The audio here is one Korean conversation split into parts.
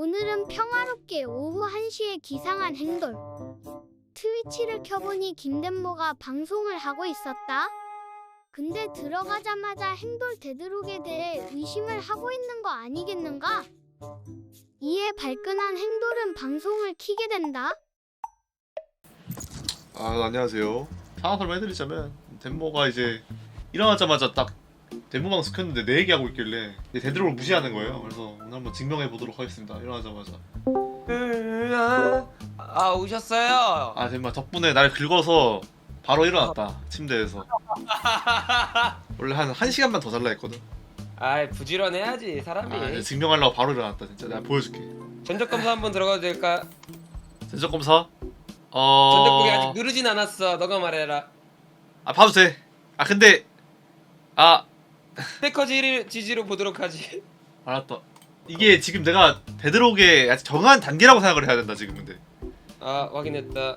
오늘은 평화롭게 오후 1시에 기상한 행돌. 트위치를 켜보니 김덴모가 방송을 하고 있었다. 근데 들어가자마자 행돌 되드록에 대해 의심을 하고 있는 거 아니겠는가? 이에 발끈한 행돌은 방송을 키게 된다. 아 안녕하세요. 상황 설명해드리자면 덴모가 이제 일어나자마자 딱 덴모 방송 켰는데 내 얘기하고 있길래 데드록을 무시하는 거예요. 그래서 오늘 한번 증명해 보도록 하겠습니다. 일어나자마자 아 오셨어요. 아 덴모 덕분에 날 긁어서 바로 일어났다 침대에서 원래 한 1 시간만 더 잘라 했거든. 아 부지런해야지 사람이. 아 이제 증명하려고 바로 일어났다 진짜. 내가 보여줄게. 전적 검사 한번 들어가도 될까? 전적 검사. 어. 전적국이 아직 누르진 않았어. 너가 말해라. 아 봐도 돼. 아 근데 아 스테커 지- 지지로 보도록 하지. 알았다. 이게 지금 내가 데드록의 아직 정한 단계라고 생각을 해야 된다 지금 근데. 아 확인했다.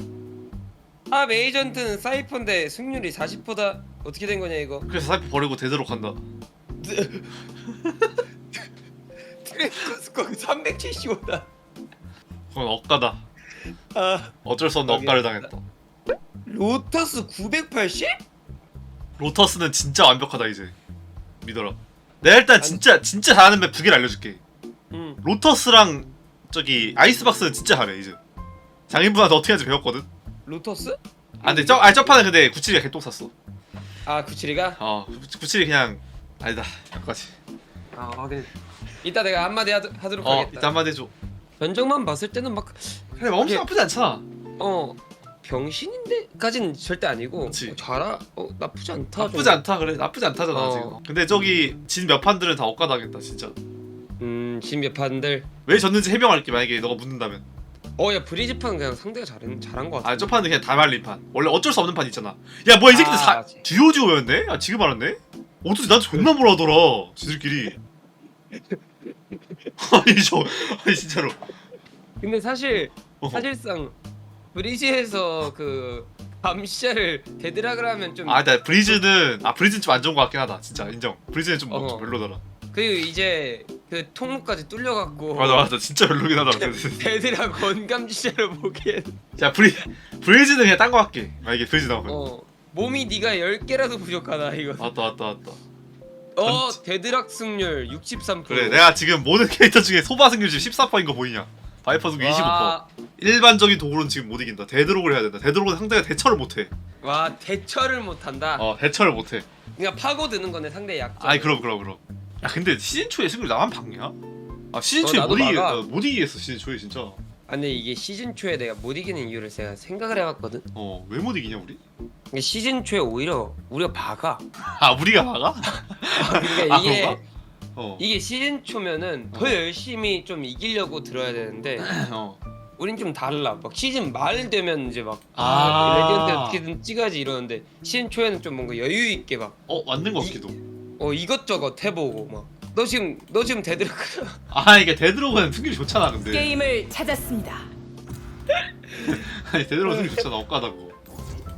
아 에이전트는 사이퍼인데 승률이 40%다. 어떻게 된 거냐 이거? 그래서 사이프 버리고 데드록 한다. 트레이커 스코어 375다. 그건 억가다. 아 어쩔 수 없는 억가를 당했다. 로터스 980? 로터스는 진짜 완벽하다 이제. 믿어라. 내가 일단 진짜 진짜 잘하는 맵 두 개를 알려줄게. 응. 로터스랑 저기 아이스박스는 진짜 잘해 이제. 장인분한테 어떻게 하는지 배웠거든. 로터스? 아 근데 저 아니 저 판은 근데 97이가 개똥 샀어. 아 97이가? 어 97이 그냥 아니다 여기까지. 아 확인. 이따 내가 한마디 하도, 하도록 어 하겠다. 이따 한마디 해줘. 면적만 봤을 때는 막 그래 엄청 이게- 나쁘지 않잖아. 어 병신인데까지는 절대 아니고 그치. 어, 잘하 어 나쁘지 않다 나쁘지 좀. 않다 그래 나쁘지 않다잖아 어. 지금. 근데 저기 진 몇 판들은 다 억가당했다 진짜. 음 지금 몇 판들 왜 졌는지 해명할게 만약에 너가 묻는다면. 어야 브리즈판 그냥 상대가 잘한 잘한 거 같아 아, 저 판은 그냥 다 말린 판. 원래 어쩔 수 없는 판 있잖아. 야, 뭐야, 이 새끼들 아, 사, 맞지. 듀오 듀오였네? 아, 지금 알았네? 어떻게 나한테 존나 뭐라 하더라, 지들끼리. 아니, 저, 아니, 진짜로. 근데 사실 어. 사실상 브리즈에서 그 감시자를 데드락을 하면 좀 아, 나 브리즈는, 아, 브리즈는 좀 안 좋은 것 같긴 하다, 진짜. 인정. 브리즈는 좀, 어. 좀 별로더라. 그리고 이제 그 통로까지 뚫려갖고 맞아, 맞아. 진짜 별로긴 하더라. 데드락 원감시자로 보기엔 자, 브리, 브리즈는 그냥 딴 거 할게. 만약에 브리즈 나오면. 어 몸이 네가 10개라도 부족하다 이거 왔다, 왔다, 왔다. 어 데드락 승률 63% 그래, 내가 지금 모든 캐릭터 중에 소바 승률 지금 14%인 거 보이냐? 바이퍼 승률 25%. 와, 일반적인 도구로는 지금 못 이긴다. 데드록을 해야 된다. 데드록은 상대가 대처를 못해. 와 대처를 못한다 어, 대처를 못해. 그냥 파고드는 거네 상대 약점 아이 그럼 그럼 그럼 야 근데 시즌 초에 승률 나만 박냐? 아 시즌 어, 초에 나도 못, 이기, 막아. 어, 못 이기겠어 시즌 초에 진짜 아, 근데 이게 시즌 초에 내가 못 이기는 이유를 제가 생각을 해봤거든 어 왜 못 이기냐 우리? 근데 시즌 초에 오히려 우리가 박아 아 우리가 막아? 그러니까 아, 이게 그런가? 어, 이게 시즌 초면은 더 어. 열심히 좀 이기려고 들어야 되는데 어. 우린 좀 달라 막 시즌 말 되면 이제 막 아. 아, 레디언트 어떻게든 찍어야지 이러는데 시즌 초에는 좀 뭔가 여유 있게 막 어 맞는 거 같기도 어 이것저것 해보고 막 너 지금 너 지금 데드락 아 이게 데드록은 승률이 좋잖아 근데 게임을 찾았습니다. 아니 데드록은 승률이 좋잖아 억까다고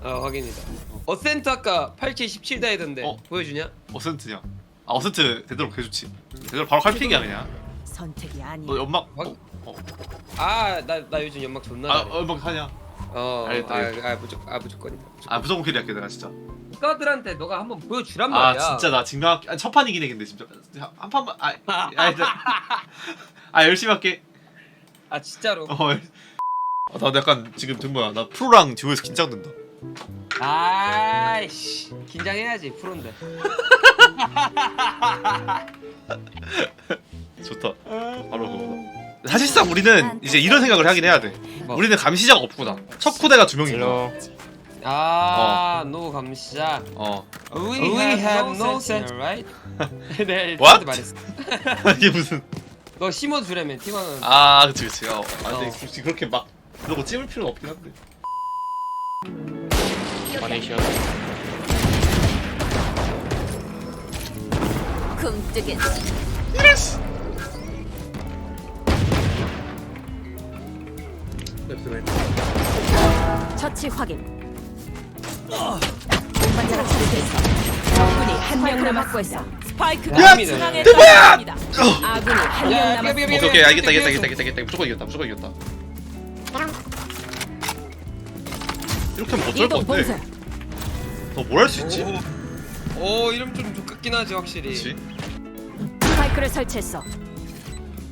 아 확인이다 어센트 아까 87 17 다이던데 어. 보여주냐? 어센트냐 아 어센트 데드록 개좋지 데드록 바로 칼픽이야 그냥 선택이 아니. 너 연막 어? 확- 어. 아 나 나 요즘 연막 존나 아 잘해 어, 연막 하냐 어, 알겠다, 아, 알겠다. 아, 무조건, 아, 무조건이다. 무조건. 아 무조건 캐리 할게 내가 진짜 국가들한테 너가 한번 보여주란 아 말이야. 진짜 나 증명 아, 첫 판이긴 해 근데 진짜 한 판만 아, 아, 진짜. 아 열심히 할게 아, 진짜로. 어, 아, 나 약간 지금 된 거야. 나 프로랑 듀오에서 긴장된다. 아이씨, 긴장해야지 프로인데. 좋다. 바로 그거다. 사실상 우리는 이제 이런 생각을 하긴 해야 돼. 뭐? 우리는 감시자가 없구나. 첫 코대가 두 명이구나. 아, 노 감시자. 어. We, have, no sense, right? 네, What? 저한테 말했어. 이게 무슨? 너 심어주려면 팀원은. 아, 그치 그치. 어. 아, 근데 어. 굳이 그렇게 막 그러고 찝을 필요는 없긴 한데. 꿈뜨긴 처치 확인. 운반자가 처리돼서 적군이 한명 남았고 있어. 스파이크가 야! 중앙에 떨어졌습니다. 아군이 한명 야, 남았습니다. 오케이 오케이 알겠다 알겠다 알겠다 알겠다 알겠다 무조건 이겼다 무조건 이겼다 이렇게 하면 어쩔 이동 건데 봉쇄. 더뭘할 수 있지? 오, 오 이름 좀 좋겠긴 하지 확실히. 그렇지 스파이크를 설치했어.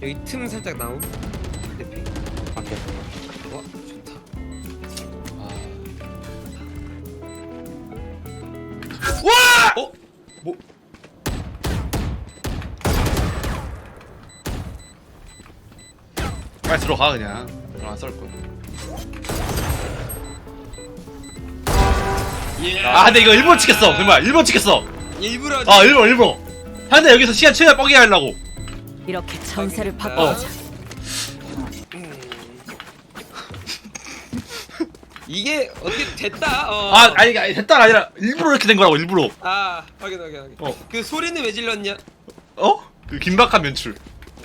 여기 틈 살짝 나옴. 대피. 오케이. 와 좋다. 와! 어? 뭐? 빨리 들어가 그냥 그럼 안썰 예. 아 근데 이거 일본 찍겠어 정말 일본 찍겠어 일부러. 아 일본 일본 근데 여기서 시간 최대한 뻐기게 하려고 이렇게 전세를 어. 바꿔보자. 이게 어떻게 됐다. 어. 아 아니 아니 됐다가 아니라 일부러 이렇게 된 거라고 일부러 아 확인 확인 확인. 어. 그 소리는 왜 질렀냐? 어? 그 긴박한 면출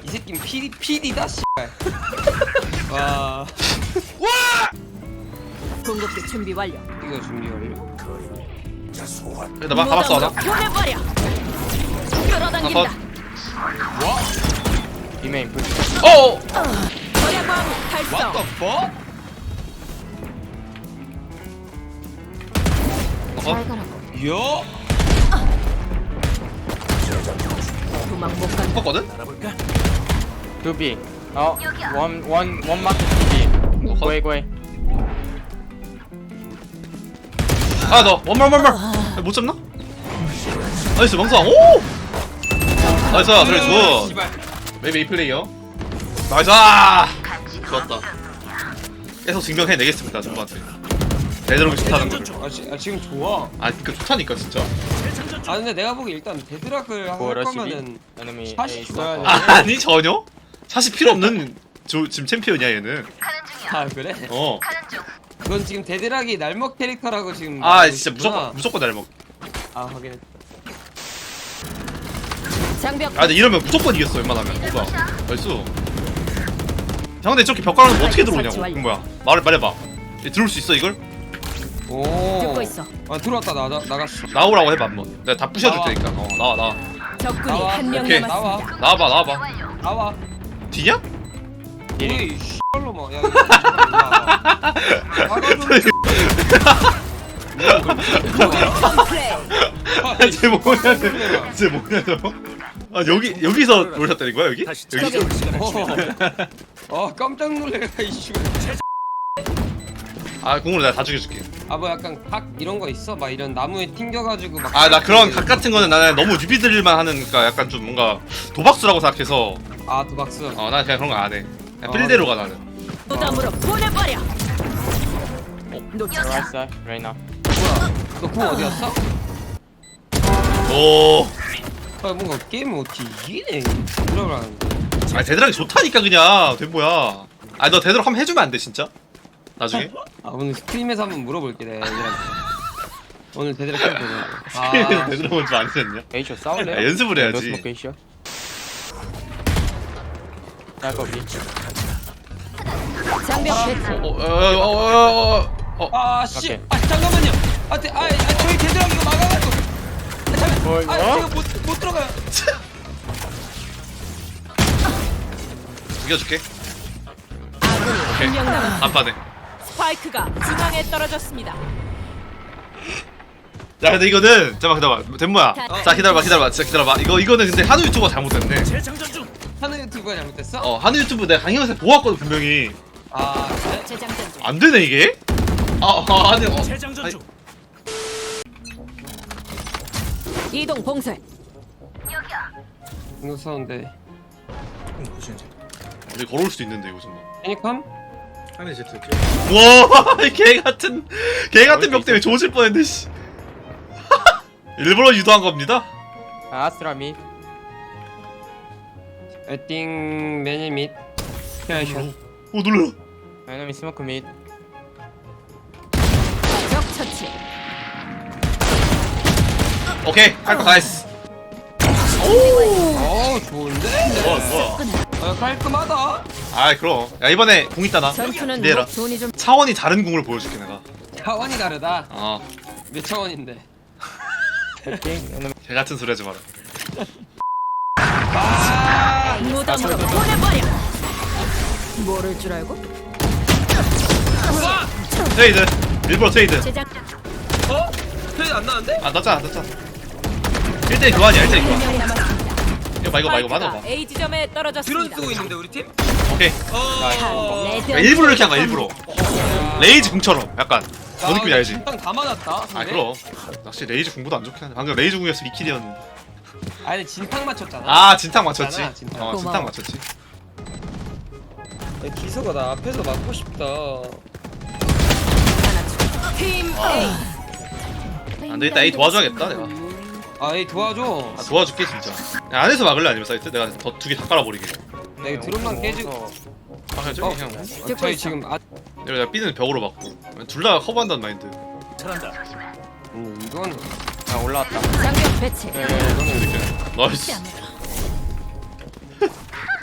이 새끼는 PD PD다 씨. 와 궁극기 준비 완료. 이거 준비 완료. 여기다 봐 가봤어 하나 보내버려. 끌어당긴다. 비메인 풀. 어어 절약광 달성. What the fuck? 어? 요? 도망 못 간다. 뽑았거든? 두비. 어. 원원 원 마크 두비. 고해 고해. 아 너 원말 원말 못 잡나? 나이스 망상 오! 나이스 그래 굿 씨발. maybe 이 플레이어 나이스 아! 좋았다 계속 증명해내겠습니다 전부한테 베드록이 좋다는 거를 아, 지, 아 지금 좋아. 아 그니까 좋다니까 진짜 아 근데 내가 보기 일단 데드락을 할 거면은 샷이 좋아야 돼. 아, 아니 전혀 사실 필요 없는 조, 지금 챔피언이야 얘는 아 그래? 어. 그건 지금 데드락이 날먹 캐릭터라고 지금. 아 진짜. 무조건 무조건 날먹 아 확인했다. 장벽 아 근데 이러면 무조건 이겼어 웬만하면 누가 나이스 형 근데 저렇게 벽가는 어떻게 들어오냐고 그건 뭐야 말, 말해봐 얘 들어올 수 있어 이걸? 오. 듣고 있어. 아 들어왔다 나, 나 나갔어. 나오라고 해봐 한번 내가 다 부셔줄 나와. 테니까 어 나와 나와 적군이 나와. 한 명 오케이. 남았습니다. 나와봐 나와봐 나와. 뒤냐? 이 씨발로 뭐. 야. 아, 쟤 뭐냐 쟤 뭐냐 저 아 여기 여기서 때린 거야 여기? 여기? 어. 어 깜짝 놀래가 이슈. 아 공으로 내가 다 죽여줄게 아뭐 약간 각 이런 거 있어? 막 이런 나무에 튕겨가지고 막. 아 나 그런 각 같은 거는 나는 너무 유비들만 하는 그니까 약간 좀 뭔가 도박수라고 생각해서 아 도박스. 어난 그냥 그런 거 안 해 그냥 아, 필대로 가 나는 부담으로 보내버려. 레이나. 뭐야? 너공 어디였어? 오 아 뭔가 게임을 어떻게 이기네. 들어가는데. 아 데드락이 좋다니까 그냥 된뭐야 아너 데드락 한번 해주면 안 돼 진짜? 나중에? 아 오늘 스트림에서 한번 물어볼게 내가 얘들한테. 오늘 데드락 해도 되냐고. 스크린에서 아, 데드락 먼저 안 했냐? 에이쇼 싸울래요? 아, 연습을 해야지. 노스모크 에이쇼. 딸거비. 장벽 배치. 어어어어어어 아 씨. 오케이. 아 잠깐만요. 아, 데, 아, 아 저희 데드락 이거 막아가지고. 아, 잠깐. 뭐, 아 뭐? 제가 못못 들어가요. 한명 남았습니다. 안빠네 스파이크가 중앙에 떨어졌습니다. 야 근데 이거는 잠깐만 기다려봐 덴모야 자 기다려봐 기다려봐 진짜 기다려봐 이거 이거는 근데 한우 유튜버가 잘못됐네 하늘 유튜브가 잘못됐어? 어 한우 유튜브 내가 강영에서 보았거든 분명히 아 그래? 재장전 중. 안 되네 이게? 아, 아 아니 어 아니, 이동 봉쇄. 이거 사는데. 우리 걸어올 수도 있는데 이거 정말 애니컴? 와개 같은 개 같은 벽 때문에 조질 뻔했네 씨 일부러 유도한 겁니다 아, 아스트라 미. I think many meet. 캐션. 오 놀래라 에너미 스모크. 적 처치. 오케이 할 거 다 했어 어 좋은데? 좋아 좋아 어, 깔끔하다. 아이 그럼 야 이번에 공 있다 나 전투는 목 존이 좀 차원이 다른 공을 보여줄게 내가 차원이 다르다. 어 몇 차원인데? 해킹 에너미 개 같은 소리 하지 마라 아 무덤으로 보내버려. 모를 줄 알고? 트레이드 일부러 트레이드 제작 어? 트레이드 안 나는데? 아 났잖아 났잖아 1대1 교환이야 1대1 교환 한명 남았습니다. 이거 봐 이거 봐 이거 맞아 봐 A 지점에 드론 떨어졌습니다. 쓰고 있는데 우리 팀? 오케이 어. 그러니까 일부러 이렇게 한 거야 일부러 레이즈 궁처럼 약간 그 느낌이 알지? 일단 다 맞았다. 아. 그럼 낚시 레이즈 궁보다 안 좋긴 하네 방금 레이즈 궁이었어 2킬이었는데 아 근데 진탕 맞췄잖아. 아 진탕 맞췄지 진탕, 진탕. 어 진탕 고마워. 맞췄지 야, 기서가 나 앞에서 맞고 싶다. 팀 아. A. 안 되겠다 A 도와줘야겠다 내가 아, 이 도와줘. 아 도와줄게 진짜 야, 안에서 막을래 아니면 사이트? 내가 더 두 개 다 깔아버리게 내가 드론만 깨지고. 아 어, 형 어, 저희 지금 아, 내가 내가 B는 벽으로 막고 둘 다 커버한다는 마인드 음, 이건 아 올라왔다. 장벽 배치. 예, 예, 나이스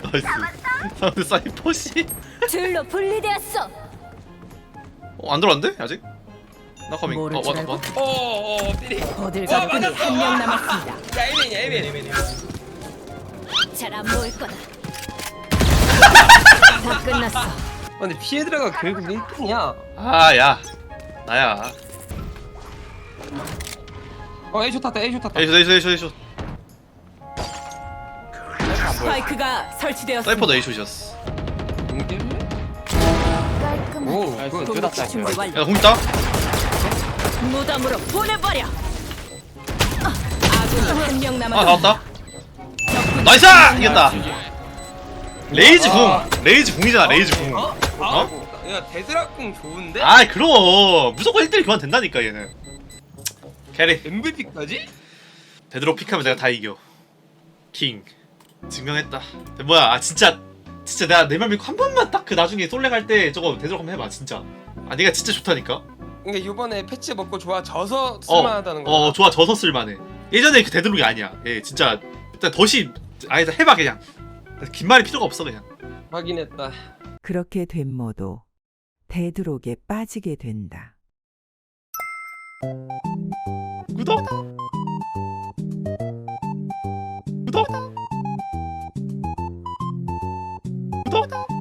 나이스 상대 사이퍼시 줄로 분리되었어. 어, 안 들어왔는데 아직? 나 커밍 모를 어줄 맞아 알고? 맞아 어, 어, 어, 삐리. 어딜 와, 가군이 맞았어. 한 명 남았습니다. 야, 에이맨이야, 에이맨, 에이맨. 잘 안 보일 거다. 다 끝났어. 아, 근데 피해 들어가 결국 1등이야. 아 야 나야 어, 에이 좋다, 에이 좋다. 에이쇼 에이쇼 에이쇼 에이쇼 스파이크가 설치되었습니다. 사이퍼도 에이쇼이었어 오. 굿. 둘다 딸. 준비 완료. 야 공있다 무덤으로 보내버려. 아, 한명 아 남았습니다. 나왔다. 나이스! 이겼다. 레이즈 아. 궁 레이즈 궁이잖아 레이즈 궁. 어? 어? 아, 야, 대드락궁 좋은데? 아이 그럼. 무조건 1대1 교환 된다니까 얘는. 캐리. MVP까지? 되도록 픽하면 내가 다 이겨. 킹. 증명했다. 뭐야 아 진짜. 진짜 내가 내말 믿고 한 번만 딱 그 나중에 솔랭 할때 저거 되도록 한번 해봐 진짜. 아 네가 진짜 좋다니까 그러니까 이번에 패치 먹고 좋아져서 어, 쓸만하다는 거야. 어 좋아 져서 쓸만해. 예전에 그 되도록이 아니야. 예 진짜 일단 덫이 아니다 해봐 그냥. 긴 말이 필요가 없어 그냥. 확인했다. 그렇게 된모도 대드록에 빠지게 된다. 구독! 구독! 구독